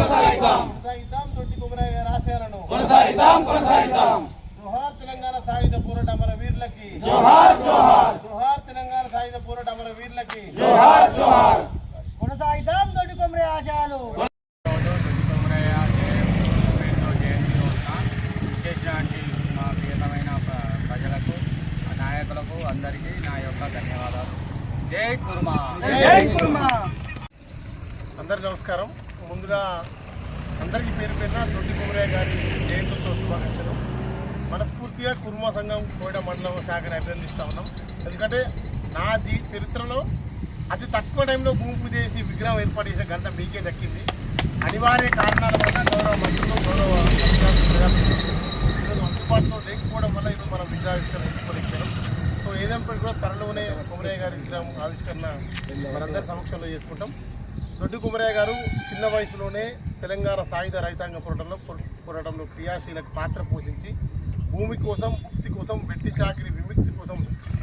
కొనసాగిద్దాం. కొనసాగిద్దాం. కొనసాగిద్దాం జోహార్ తెలంగాణ సాయుధ పోరాట అమర వీరులకి జోహార్ జోహార్. జోహార్ తెలంగాణ సాయుధ పోరాట అమర వీరులకి జోహార్ జోహార్. కొనసాగిద్దాం దొడ్డి కుమరయ్య ఆశయాలు. ప్రజలకు నాయకులకు అందరికీ నా యొక్క ధన్యవాదాలు జై కుర్మా జై కుర్మా అందరు నమస్కారం. ముందుగా అందరికీ పేరు పేరున దొడ్డి కుమరయ్య గారి జయంతితో శుభాకాంక్షలు. మనస్ఫూర్తిగా కుర్మ సంఘం కోయడ మండలం శాఖను అభినందిస్తూ ఉన్నాం. ఎందుకంటే నా జీ చరిత్రలో అతి తక్కువ టైంలో భూమి పూజ చేసి విగ్రహం ఏర్పాటు చేసిన గంట మీకే దక్కింది. అనివార్య కారణాల వల్ల గౌరవ మంత్రులు గౌరవ ఈరోజు అందుబాటులో లేకపోవడం వల్ల ఈరోజు మనం విగ్రహావిష్కరణ చేసుకోలేకపోయాం. సో ఏదైనప్పటికీ కూడా త్వరలోనే కుమరయ్య గారి విగ్రహం ఆవిష్కరణ మనందరి సమక్షంలో చేసుకుంటాం. దొడ్డి కుమరయ్య గారు చిన్న వయసులోనే తెలంగాణ సాయుధ రైతాంగ పోరాటంలో పోరాటంలో క్రియాశీలక పాత్ర పోషించి భూమి కోసం ముక్తి కోసం వెట్టి చాకిరి విముక్తి కోసం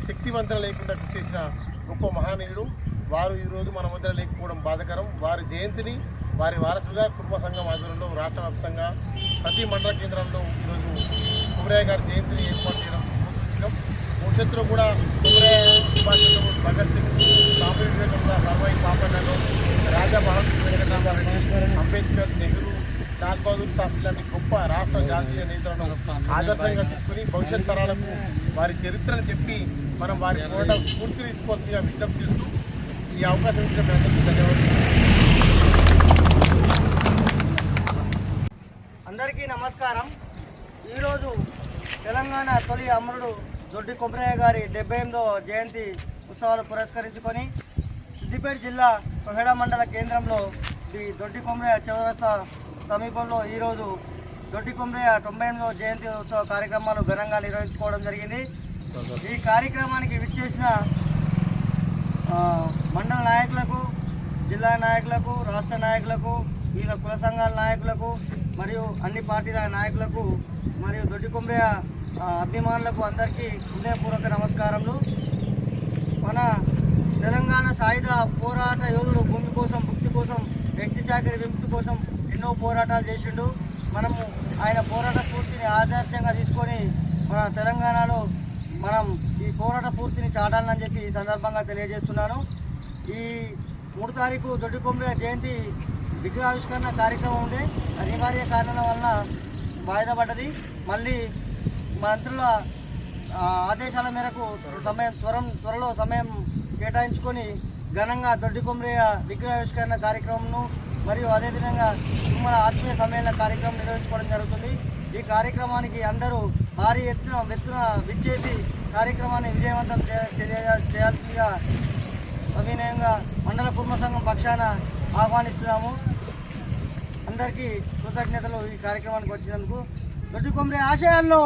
శక్తివంతన లేకుండా చేసిన గొప్ప మహానీయుడు. వారు ఈరోజు మన మధ్య లేకపోవడం బాధకరం. వారి జయంతిని వారి వారసుగా కుటుంబ సంఘం ఆధ్వర్యంలో రాష్ట్ర వ్యాప్తంగా ప్రతి మండల కేంద్రంలో ఈరోజు కుమరయ్య గారి జయంతిని ఏర్పాటు చేయడం సూచించడం భవిష్యత్తులో కూడా కుమరయ్య భగత్ సింగ్ స్వామి వివేకానంద సర్వాయి పాపన్నలో రాజా బహదూర్ వెంకటరామారెడ్డి అంబేద్కర్ నెహ్రూ లాల్ బహదూర్ శాస్త్రి లాంటి గొప్ప రాష్ట్ర జాతీయ నేతలను ఆదర్శంగా తీసుకుని భవిష్యత్ తరాలకు వారి చరిత్రను చెప్పి మనం వారి పోరాట స్ఫూర్తి తీసుకోవాల్సిందిగా విజ్ఞప్తి చేస్తూ ఈ అవకాశం ఇచ్చిన మీ అందరికీ ధన్యవాదాలు. అందరికీ నమస్కారం. ఈరోజు తెలంగాణ తొలి అమరుడు దొడ్డి కొబ్బరయ్య గారి డెబ్బై ఎనిమిదో జయంతి ఉత్సవాలు పురస్కరించుకొని సిద్దిపేట జిల్లా కొహెడ మండల కేంద్రంలో ది దొడ్డి కొమరయ్య చౌరస్తా సమీపంలో ఈరోజు దొడ్డి కొమరయ్య తొంభై ఎనిమిదవ జయంతి ఉత్సవ కార్యక్రమాలు ఘనంగా నిర్వహించుకోవడం జరిగింది. ఈ కార్యక్రమానికి విచ్చేసిన మండల నాయకులకు జిల్లా నాయకులకు రాష్ట్ర నాయకులకు వివిధ కుల సంఘాల నాయకులకు మరియు అన్ని పార్టీల నాయకులకు మరియు దొడ్డి కుమ్రయ్య అభిమానులకు అందరికీ హృదయపూర్వక నమస్కారములు. మన తెలంగాణ సాయుధ పోరాట యోధుడు భూమి కోసం ముక్తి కోసం వ్యక్తి చాకరి విముక్తి కోసం ఎన్నో పోరాటాలు చేసిండు. మనము ఆయన పోరాట స్ఫూర్తిని ఆదర్శంగా తీసుకొని మన తెలంగాణలో మనం ఈ పోరాట పూర్తిని చాటాలని చెప్పి ఈ సందర్భంగా తెలియజేస్తున్నాను. ఈ మూడు తారీఖు దొడ్డి కొమ్మిడి జయంతి విగ్రహావిష్కరణ కార్యక్రమం ఉండే. అనివార్య కారణాల వలన వాయిదా పడ్డది. మళ్ళీ మంత్రుల ఆదేశాల మేరకు సమయం త్వరం త్వరలో సమయం కేటాయించుకొని ఘనంగా దొడ్డి కుమ్రయ్య విగ్రహావిష్కరణ కార్యక్రమంను మరియు అదేవిధంగా తుమ్మల ఆత్మీయ సమ్మేళన కార్యక్రమం నిర్వహించుకోవడం జరుగుతుంది. ఈ కార్యక్రమానికి అందరూ భారీ ఎత్తున ఎత్తున విచ్చేసి కార్యక్రమాన్ని విజయవంతం చేయాల్సిందిగా అభినయంగా మండల కుర్మ సంఘం పక్షాన ఆహ్వానిస్తున్నాము. అందరికీ కృతజ్ఞతలు ఈ కార్యక్రమానికి వచ్చినందుకు. దొడ్డి కొమ్మరి ఆశయాలను